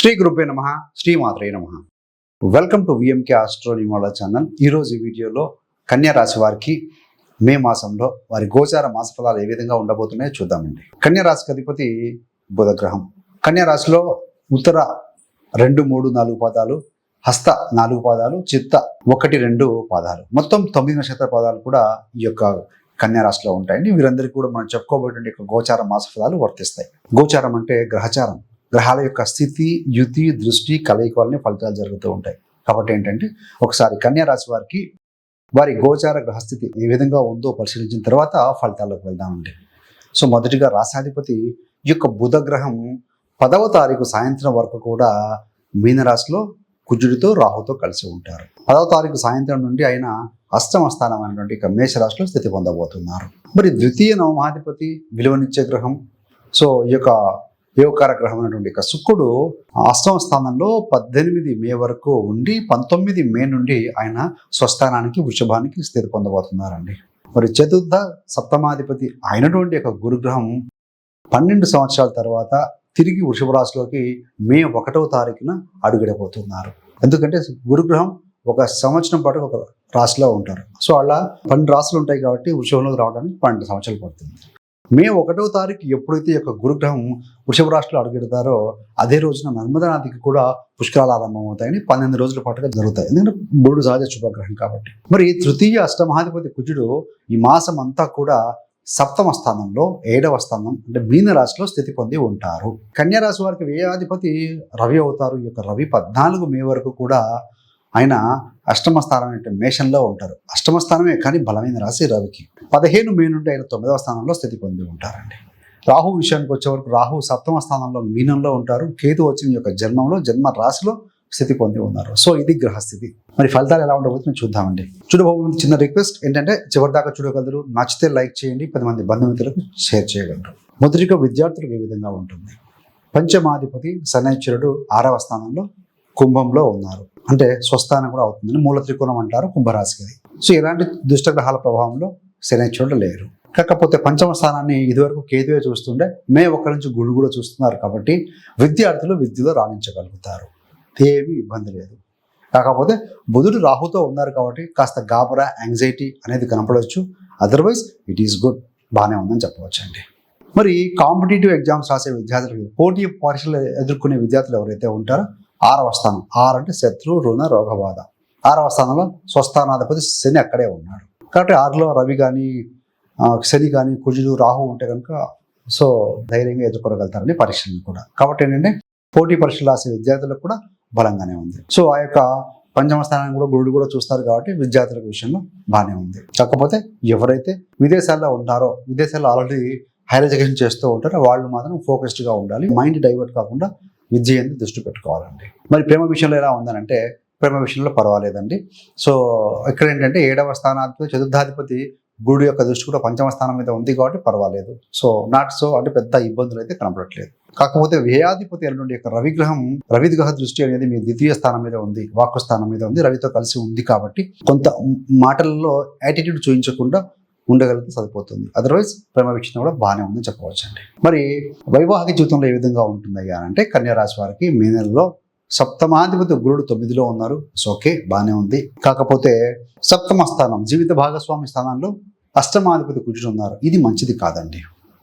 శ్రీ గురుపే నమ శ్రీ మాత్రే నమ. వెల్కమ్ టు విఎంకే ఆస్ట్రో నిమాల ఛానల్ ఈరోజు ఈ వీడియోలో కన్యా రాశి వారికి మే మాసంలో వారి గోచార మాస ఫలాలు ఏ విధంగా ఉండబోతున్నాయో చూద్దామండి. కన్యా రాశికి అధిపతి బుధగ్రహం. కన్యా రాశిలో ఉత్తర రెండు మూడు నాలుగు పాదాలు హస్త నాలుగు పాదాలు చిత్త ఒకటి రెండు పాదాలు. మొత్తం తొమ్మిది నక్షత్ర పాదాలు కూడా ఈ యొక్క కన్యా రాశిలో ఉంటాయండి. వీరందరికీ కూడా మనం చెప్పుకోబోయేటువంటి గోచార మాస ఫలాలు వర్తిస్తాయి. గోచారం అంటే గ్రహచారం. గ్రహాల యొక్క స్థితి యుతి దృష్టి కలయిక వల్లనే ఫలితాలు జరుగుతూ ఉంటాయి. కాబట్టి ఏంటంటే ఒకసారి కన్యా రాశి వారికి వారి గోచార గ్రహస్థితి ఏ విధంగా ఉందో పరిశీలించిన తర్వాత ఫలితాల్లోకి వెళ్దామండి. సో మొదటిగా రాశాధిపతి ఈ యొక్క బుధ గ్రహం పదవ తారీఖు సాయంత్రం వరకు కూడా మీనరాశిలో కుజుడితో రాహుతో కలిసి ఉంటారు. పదవ తారీఖు సాయంత్రం నుండి ఆయన అష్టమ స్థానం అనేటువంటి ఇక మేషరాశిలో స్థితి పొందబోతున్నారు. మరి ద్వితీయ నవమాధిపతి విలువనిచ్చే గ్రహం. సో ఈ యొక్క యోగకారగ్రహం అనేటువంటి ఇక శుక్రుడు అష్టమ స్థానంలో పద్దెనిమిది మే వరకు ఉండి పంతొమ్మిది మే నుండి ఆయన స్వస్థానానికి వృషభానికి స్థితి పొందబోతున్నారండి. మరి చతుర్థ సప్తమాధిపతి అయినటువంటి యొక్క గురుగ్రహం పన్నెండు సంవత్సరాల తర్వాత తిరిగి వృషభ రాశిలోకి మే ఒకటవ తారీఖున అడుగుడబోతున్నారు. ఎందుకంటే గురుగ్రహం ఒక సంవత్సరం పాటు ఒక రాశిలో ఉంటారు. సో అలా పన్నెండు రాశులు ఉంటాయి కాబట్టి వృషభంలోకి రావడానికి పన్నెండు సంవత్సరాలు పడుతుంది. మే ఒకటవ తారీఖు ఎప్పుడైతే యొక్క గురుగ్రహం వృషభ రాశిలో అడుగెడతారో అదే రోజున నర్మదా నదికి కూడా పుష్కరాలు ఆరంభమవుతాయని పన్నెండు రోజుల పాటుగా జరుగుతాయి. ఎందుకంటే మూడు సహజ శుభగ్రహం కాబట్టి. మరి తృతీయ అష్టమహాధిపతి కుజుడు ఈ మాసం అంతా కూడా సప్తమ స్థానంలో ఏడవ స్థానం అంటే మీన రాశిలో స్థితి పొంది ఉంటారు. కన్యారాశి వారికి వ్యయాధిపతి రవి అవుతారు. ఈ యొక్క రవి పద్నాలుగు మే వరకు కూడా ఆయన అష్టమ స్థానం అంటే మేషంలో ఉంటారు. అష్టమ స్థానమే కానీ బలమైన రాశి రవికి. పదిహేను మే నుండి ఆయన తొమ్మిదవ స్థానంలో స్థితి పొంది ఉంటారండి. రాహు విషయానికి వచ్చే వరకు రాహు సప్తమ స్థానంలో మీనంలో ఉంటారు. కేతు వచ్చిన యొక్క జన్మంలో జన్మ రాశిలో స్థితి పొంది ఉన్నారు. సో ఇది గ్రహస్థితి. మరి ఫలితాలు ఎలా ఉండబోతుందో చూద్దామండి. చూడబోతుంది చిన్న రిక్వెస్ట్ ఏంటంటే చివరిదాకా చూడగలరు. నచ్చితే లైక్ చేయండి. పది మంది బంధుమిత్రులకు షేర్ చేయగలరు. మొదటిగా విద్యార్థులకు ఏ విధంగా ఉంటుంది? పంచమాధిపతి శనైశ్వరుడు ఆరవ స్థానంలో కుంభంలో ఉన్నారు. అంటే స్వస్థానం కూడా అవుతుందని మూల త్రికోణం అంటారు కుంభరాశికి అది సో ఇలాంటి దుష్టగ్రహాల ప్రభావంలో శనైశ్వరుడు లేరు. కాకపోతే పంచమ స్థానాన్ని ఇదివరకు కేతువే చూస్తుండే మే ఒక్క నుంచి గుడి కూడా చూస్తున్నారు కాబట్టి విద్యార్థులు విద్యలో రాణించగలుగుతారు. ఏమీ ఇబ్బంది లేదు. కాకపోతే బుధుడు రాహుతో ఉన్నారు కాబట్టి కాస్త గాబరా యాంగ్జైటీ అనేది కనపడవచ్చు. అదర్వైజ్ ఇట్ ఈస్ గుడ్ బాగానే ఉందని చెప్పవచ్చు అండి మరి కాంపిటేటివ్ ఎగ్జామ్స్ రాసే విద్యార్థులకు పోటీ పరీక్షలు ఎదుర్కొనే విద్యార్థులు ఎవరైతే ఉంటారో ఆరవ స్థానం. ఆరు అంటే శత్రు రుణ రోగబాధ. ఆరవ స్థానంలో స్వస్థానాధిపతి శని అక్కడే ఉన్నాడు. కాబట్టి ఆరులో రవి కానీ శని కానీ కుజుడు రాహు ఉంటే కనుక సో ధైర్యంగా ఎదుర్కోగలుగుతారని పరీక్షలను కూడా. కాబట్టి ఏంటంటే పోటీ పరీక్షలు రాసే విద్యార్థులకు కూడా బలంగానే ఉంది. సో ఆ యొక్క పంచమ స్థానాన్ని కూడా గురుడు కూడా చూస్తారు కాబట్టి విద్యార్థుల విషయంలో బాగానే ఉంది. కాకపోతే ఎవరైతే విదేశాల్లో ఉంటారో విదేశాల్లో ఆల్రెడీ హైయర్ ఎడ్యుకేషన్ చేస్తూ ఉంటారో వాళ్ళు మాత్రం ఫోకస్డ్గా ఉండాలి. మైండ్ డైవర్ట్ కాకుండా విద్య మీద దృష్టి పెట్టుకోవాలండి. మరి ప్రేమ విషయంలో ఎలా ఉందనంటే ప్రేమ విషయంలో పర్వాలేదండి. సో ఇక్కడ ఏంటంటే ఏడవ స్థానాధిపతి చతుర్థాధిపతి గురుడు యొక్క దృష్టి కూడా పంచమ స్థానం మీద ఉంది కాబట్టి పర్వాలేదు. సో నాట్ సో అంటే పెద్ద ఇబ్బందులు అయితే కనపడట్లేదు కాకపోతే వ్యయాధిపతి అయినటువంటి యొక్క రవిగ్రహం రవిగ్రహ దృష్టి అనేది మీ ద్వితీయ స్థానం మీద ఉంది వాక్కు స్థానం మీద ఉంది రవితో కలిసి ఉంది కాబట్టి కొంత మాటలలో యాటిట్యూడ్ చూపించకుండా ఉండగలిగితే సరిపోతుంది. అదర్వైజ్ ప్రేమ వీక్షణ కూడా బాగానే ఉందని చెప్పవచ్చు అండి మరి వైవాహిక జీవితంలో ఏ విధంగా ఉంటుందయ్యా అంటే కన్యారాశి వారికి మే నెలలో సప్తమాధిపతి గురుడు తొమ్మిదిలో ఉన్నారు. సో ఓకే బాగానే ఉంది. కాకపోతే సప్తమ స్థానం జీవిత భాగస్వామి స్థానంలో అష్టమాధిపతి కుజుడు ఉన్నారు. ఇది మంచిది కాదండి.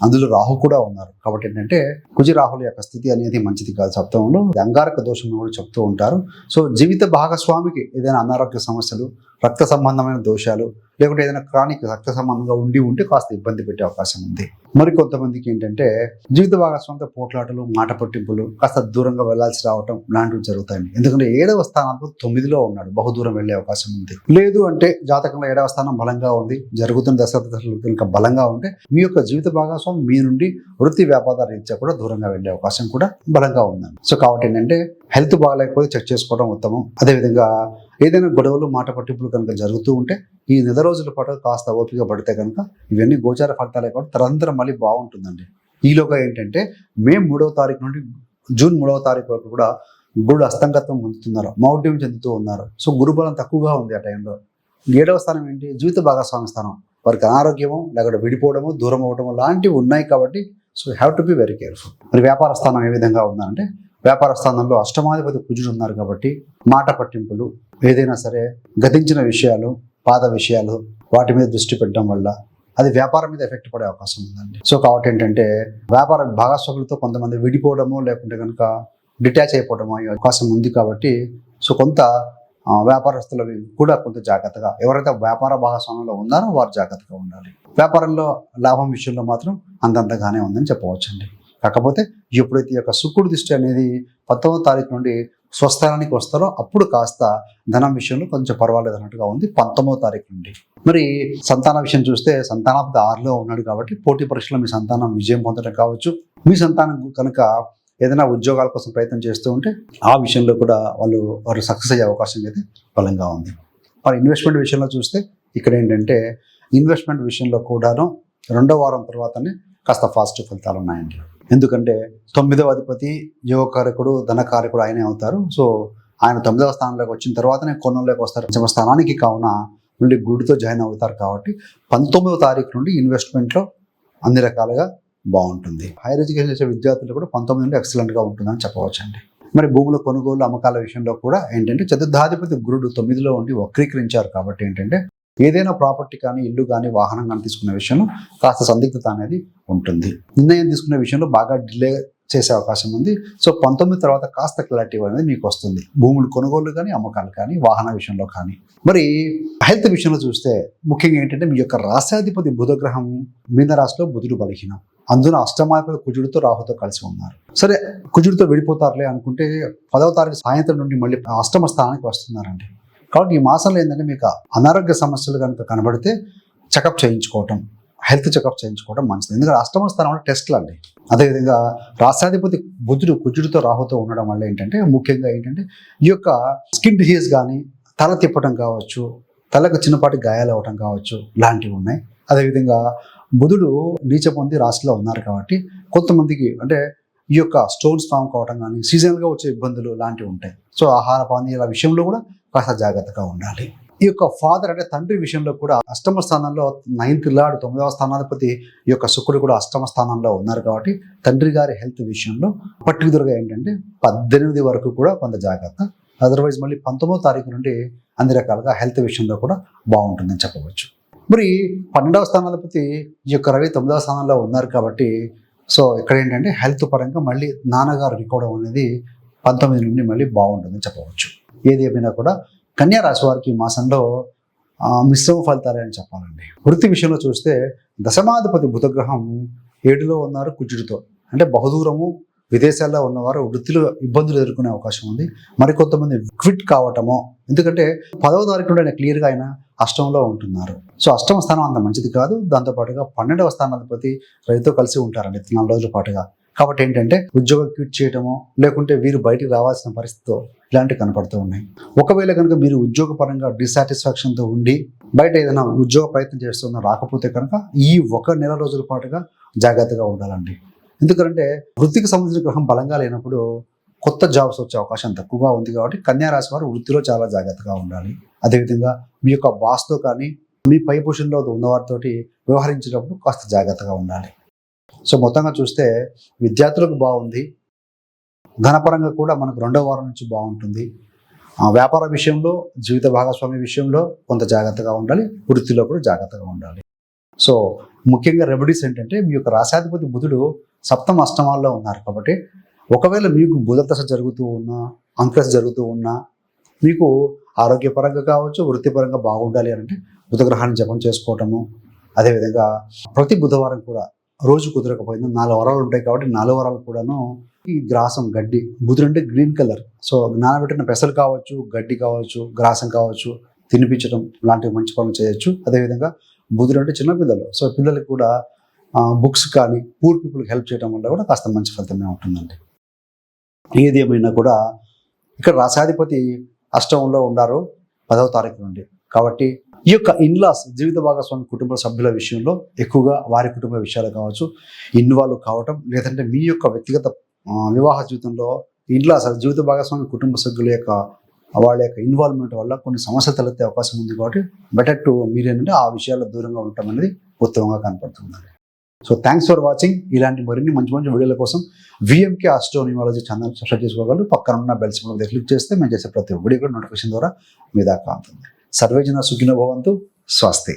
అందులో రాహు కూడా ఉన్నారు. కాబట్టి ఏంటంటే కుజి రాహుల యొక్క స్థితి అనేది మంచిది కాదు. సప్తమంలో అంగారక దోషం కూడా చెప్తూ ఉంటారు. సో జీవిత భాగస్వామికి ఏదైనా అనారోగ్య సమస్యలు రక్త సంబంధమైన దోషాలు లేకుంటే ఏదైనా క్రానిక్ రక్త సంబంధంగా ఉండి ఉంటే కాస్త ఇబ్బంది పెట్టే అవకాశం ఉంది. మరి కొంతమందికి ఏంటంటే జీవిత భాగస్వామితో పోట్లాటలు మాట పట్టింపులు కాస్త దూరంగా వెళ్ళాల్సి రావటం లాంటివి జరుగుతాయి ఎందుకంటే ఏడవ స్థానంలో తొమ్మిదిలో ఉన్నాడు బహుదూరం వెళ్ళే అవకాశం ఉంది. లేదు అంటే జాతకంలో ఏడవ స్థానం బలంగా ఉంది జరుగుతున్న దశలు కనుక బలంగా ఉంటే మీ యొక్క జీవిత భాగస్వామి మీ నుండి వృత్తి వ్యాపార రీత్యా కూడా దూరంగా వెళ్ళే అవకాశం కూడా బలంగా ఉందండి. సో కాబట్టి ఏంటంటే హెల్త్ బాగాలేకపోతే చెక్ చేసుకోవడం ఉత్తమం. అదేవిధంగా ఏదైనా గొడవలు మాట పట్టింపులు కనుక జరుగుతూ ఉంటే ఈ నెల రోజుల పాటు కాస్త ఓపిక పడితే కనుక ఇవన్నీ గోచార ఫలితాలే కాబట్టి తరంతరం మళ్ళీ బాగుంటుందండి. ఈలోగా ఏంటంటే మే మూడవ తారీఖు నుండి జూన్ మూడవ తారీఖు వరకు కూడా గురుడు అస్తంగత్వం పొందుతున్నారు. మౌఢ్యం చెందుతూ ఉన్నారు. సో గురుబలం తక్కువగా ఉంది ఆ టైంలో. ఏడవ స్థానం ఏంటి? జీవిత భాగస్వామి స్థానం. వారికి అనారోగ్యము లేకపోతే విడిపోవడము దూరం అవ్వడము లాంటివి ఉన్నాయి కాబట్టి so have to be very careful మరి వ్యాపార స్థానం ఏ విధంగా ఉందంటే వ్యాపార స్థానంలో అష్టమాధిపతి కుజుడు ఉన్నారు కాబట్టి మాట పట్టింపులు ఏదైనా సరే గతించిన విషయాలు పాత విషయాలు వాటి మీద దృష్టి పెట్టడం వల్ల అది వ్యాపారం మీద ఎఫెక్ట్ పడే అవకాశం ఉందండి. సో కాబట్టి ఏంటంటే వ్యాపార భాగస్వాములతో కొంతమంది విడిపోవడము లేకుంటే కనుక డిటాచ్ అయిపోవడము అయ్యే అవకాశం ఉంది కాబట్టి సో కొంత వ్యాపారస్తులు కూడా కొంత జాగ్రత్తగా ఎవరైతే వ్యాపార భాగస్వామ్యంలో ఉన్నారో వారు జాగ్రత్తగా ఉండాలి. వ్యాపారంలో లాభం విషయంలో మాత్రం అంతంతగానే ఉందని చెప్పవచ్చండి. కాకపోతే ఎప్పుడైతే ఈ యొక్క శుక్రుడి దృష్టి అనేది పంతొమ్మిదో తారీఖు నుండి స్వస్థానానికి వస్తారో అప్పుడు కాస్త ధనం విషయంలో కొంచెం పర్వాలేదు అన్నట్టుగా ఉంది పంతొమ్మిదవ తారీఖు నుండి. మరి సంతాన విషయం చూస్తే సంతానాపతి ఆరులో ఉన్నాడు కాబట్టి పోటీ పరీక్షలో మీ సంతానం విజయం పొందడం కావచ్చు. మీ సంతానం కనుక ఏదైనా ఉద్యోగాల కోసం ప్రయత్నం చేస్తూ ఉంటే ఆ విషయంలో కూడా వాళ్ళు వారు సక్సెస్ అయ్యే అవకాశం అయితే బలంగా ఉంది. మరి ఇన్వెస్ట్మెంట్ విషయంలో చూస్తే ఇక్కడ ఏంటంటే ఇన్వెస్ట్మెంట్ విషయంలో కూడాను రెండో వారం తర్వాతనే కాస్త పాజిటివ్ ఫలితాలు ఉన్నాయండి. ఎందుకంటే తొమ్మిదవ అధిపతి యువకారకుడు ధనకారకుడు ఆయనే అవుతారు. సో ఆయన తొమ్మిదవ స్థానంలోకి వచ్చిన తర్వాతనే కొనంలోకి వస్తారు. పంచమ స్థానానికి కావున మళ్ళీ గుడితో జాయిన్ అవుతారు కాబట్టి పంతొమ్మిదవ తారీఖు నుండి ఇన్వెస్ట్మెంట్లో అన్ని రకాలుగా బాగుంటుంది. హైయర్ ఎడ్యుకేషన్ చేసే విద్యార్థులు కూడా పంతొమ్మిది నుండి ఎక్సలెంట్గా ఉంటుందని చెప్పవచ్చండి. మరి భూముల కొనుగోలు అమ్మకాల విషయంలో కూడా ఏంటంటే చతుర్థాధిపతి గురుడు తొమ్మిదిలో ఉండి వక్రీకరించారు కాబట్టి ఏంటంటే ఏదైనా ప్రాపర్టీ కానీ ఇల్లు కానీ వాహనం కానీ తీసుకునే విషయంలో కాస్త సందిగ్ధత అనేది ఉంటుంది. నిర్ణయం తీసుకునే విషయంలో బాగా డిలే చేసే అవకాశం ఉంది. సో పంతొమ్మిది తర్వాత కాస్త క్లారిటీ అనేది మీకు వస్తుంది. భూములు కొనుగోలు కానీ అమ్మకాలు కానీ వాహన విషయంలో కానీ. మరి హెల్త్ విషయంలో చూస్తే ముఖ్యంగా ఏంటంటే మీ యొక్క రాశాధిపతి బుధగ్రహం మీన రాశిలో బుధుడు బలహీనం. అందున అష్టమాధిపతి కుజుడితో రాహుతో కలిసి ఉన్నారు. సరే కుజుడితో వెళ్ళిపోతారులే అనుకుంటే పదవ తారీఖు సాయంత్రం నుండి మళ్ళీ అష్టమ స్థానానికి వస్తున్నారండి. కాబట్టి ఈ మాసంలో ఏంటంటే మీకు అనారోగ్య సమస్యలు కనుక కనబడితే చెకప్ చేయించుకోవటం హెల్త్ చెకప్ చేయించుకోవడం మంచిది. ఎందుకంటే అష్టమ స్థానంలో టెస్ట్లు అండి అదేవిధంగా రాష్ట్రాధిపతి బుధుడు కుజుడితో రాహుతో ఉండడం వల్ల ఏంటంటే ముఖ్యంగా ఏంటంటే ఈ యొక్క స్కిన్ డిసీజ్ కానీ తల తిప్పడం కావచ్చు తలకు చిన్నపాటి గాయాలు అవ్వటం కావచ్చు లాంటివి ఉన్నాయి. అదేవిధంగా బుధుడు నీచ పొంది రాశిలో ఉన్నారు కాబట్టి కొంతమందికి అంటే ఈ యొక్క స్టోన్స్ ఫామ్ కావడం కానీ సీజనల్గా వచ్చే ఇబ్బందులు లాంటివి ఉంటాయి. సో ఆహార పానీయాల విషయంలో కూడా కాస్త జాగ్రత్తగా ఉండాలి. ఈ యొక్క ఫాదర్ అంటే తండ్రి విషయంలో కూడా అష్టమ స్థానంలో నైన్త్ లార్డ్ తొమ్మిదవ స్థానాధిపతి ఈ యొక్క శుక్రుడు కూడా అష్టమ స్థానంలో ఉన్నారు కాబట్టి తండ్రి గారి హెల్త్ విషయంలో పర్టికులర్గా ఏంటంటే పద్దెనిమిది వరకు కూడా కొంత జాగ్రత్త. అదర్వైజ్ మళ్ళీ పంతొమ్మిదో తారీఖు నుండి అన్ని రకాలుగా హెల్త్ విషయంలో కూడా బాగుంటుందని చెప్పవచ్చు. మరి పన్నెండవ స్థానాధిపతి ఈ యొక్క రవి తొమ్మిదవ స్థానంలో ఉన్నారు కాబట్టి సో ఇక్కడ ఏంటంటే హెల్త్ పరంగా మళ్ళీ నాన్నగారు రికార్డ్ అనేది పంతొమ్మిది నుండి మళ్ళీ బాగుంటుందని చెప్పవచ్చు. ఏది ఏమైనా కూడా కన్యా రాశి వారికి మాసంలో మిశ్రమ ఫలితాలని అని చెప్పాలండి. వృత్తి విషయంలో చూస్తే దశమాధిపతి బుధగ్రహం ఏడులో ఉన్నారు కుజుడితో. అంటే బహుదూరము విదేశాల్లో ఉన్నవారు వృత్తిలో ఇబ్బందులు ఎదుర్కొనే అవకాశం ఉంది. మరికొంతమంది క్విట్ కావటమో ఎందుకంటే పదవ తారీఖు నుండి ఆయన క్లియర్గా ఆయన అష్టంలో ఉంటున్నారు. సో అష్టమ స్థానం అంత మంచిది కాదు. దాంతోపాటుగా పన్నెండవ స్థానాధిపతి రైతుతో కలిసి ఉంటారండి నాలుగు రోజుల పాటుగా. కాబట్టి ఏంటంటే ఉద్యోగం క్విట్ చేయటమో లేకుంటే వీరు బయటికి రావాల్సిన పరిస్థితితో ఇలాంటివి కనపడుతూ ఉన్నాయి. ఒకవేళ కనుక మీరు ఉద్యోగపరంగా డిసాటిస్ఫాక్షన్తో ఉండి బయట ఏదైనా ఉద్యోగ ప్రయత్నం చేస్తున్నా రాకపోతే కనుక ఈ ఒక నెల రోజుల పాటుగా జాగ్రత్తగా ఉండాలండి. ఎందుకంటే వృత్తికి సంబంధించిన గ్రహం బలంగా లేనప్పుడు కొత్త జాబ్స్ వచ్చే అవకాశం తక్కువగా ఉంది కాబట్టి కన్యారాశి వారు వృత్తిలో చాలా జాగ్రత్తగా ఉండాలి. అదేవిధంగా మీ యొక్క బాస్తో కానీ మీ పై పొజిషన్లో ఉన్నవారితోటి వ్యవహరించేటప్పుడు కాస్త జాగ్రత్తగా ఉండాలి. సో మొత్తంగా చూస్తే విద్యార్థులకు బాగుంది. ధనపరంగా కూడా మనకు రెండో వారం నుంచి బాగుంటుంది. వ్యాపార విషయంలో జీవిత భాగస్వామి విషయంలో కొంత జాగ్రత్తగా ఉండాలి వృత్తిలో కూడా జాగ్రత్తగా ఉండాలి. సో ముఖ్యంగా రెమెడీస్ ఏంటంటే మీ యొక్క రాశాధిపతి బుధుడు సప్తమ అష్టమాల్లో ఉన్నారు కాబట్టి ఒకవేళ మీకు బుధ దశ జరుగుతూ ఉన్నా అంకశ జరుగుతూ ఉన్నా మీకు ఆరోగ్యపరంగా కావచ్చు వృత్తిపరంగా బాగుండాలి అంటే బుధగ్రహాన్ని జపం చేసుకోవటము అదేవిధంగా ప్రతి బుధవారం కూడా రోజు కుదరకపోయినా నాలుగు వారాలు ఉంటాయి కాబట్టి నాలుగు వారాలు కూడాను ఈ గ్రాసం గడ్డి బుధుడు అంటే గ్రీన్ కలర్. సో నానబెట్టిన పెసలు కావచ్చు గడ్డి కావచ్చు గ్రాసం కావచ్చు తినిపించడం లాంటివి మంచి పనులు చేయొచ్చు. అదేవిధంగా బుధుడు అంటే చిన్న పిల్లలు. సో పిల్లలకు కూడా బుక్స్ కానీ పూర్ పీపుల్కి హెల్ప్ చేయడం వల్ల కూడా కాస్త మంచి ఫలితమే ఉంటుందండి. ఏది ఏమైనా కూడా ఇక్కడ రాసాధిపతి అష్టంలో ఉన్నారు పదవ తారీఖు నుండి. కాబట్టి ఈ యొక్క ఇన్లాస్ జీవిత భాగస్వామి కుటుంబ సభ్యుల విషయంలో ఎక్కువగా వారి కుటుంబ విషయాలు కావచ్చు ఇన్వాల్వ్ కావటం లేదంటే మీ యొక్క వ్యక్తిగత వివాహ జీవితంలో ఇంట్లో అసలు జీవిత భాగస్వామి కుటుంబ సభ్యుల యొక్క వాళ్ళ యొక్క ఇన్వాల్వ్మెంట్ వల్ల కొన్ని సమస్యలు తలెత్తే అవకాశం ఉంది కాబట్టి బెటర్ టు మీరేంటంటే ఆ విషయాల్లో దూరంగా ఉండటం అనేది ఉత్తమంగా కనపడుతుంది. సో థ్యాంక్స్ ఫర్ వాచింగ్ ఇలాంటి మరిన్ని మంచి మంచి వీడియోల కోసం విఎంకే ఆస్ట్రోనిమాలజీ ఛానల్ సబ్స్క్రైబ్ చేసుకోగలరు. పక్కన ఉన్న బెల్ సింబల్ మీద క్లిక్ చేస్తే మేము చేసే ప్రతి వీడియో కూడా నోటిఫికేషన్ ద్వారా మీ దాకా అందుతుంది సర్వేజన సుఖినో భవంతు. స్వస్తి.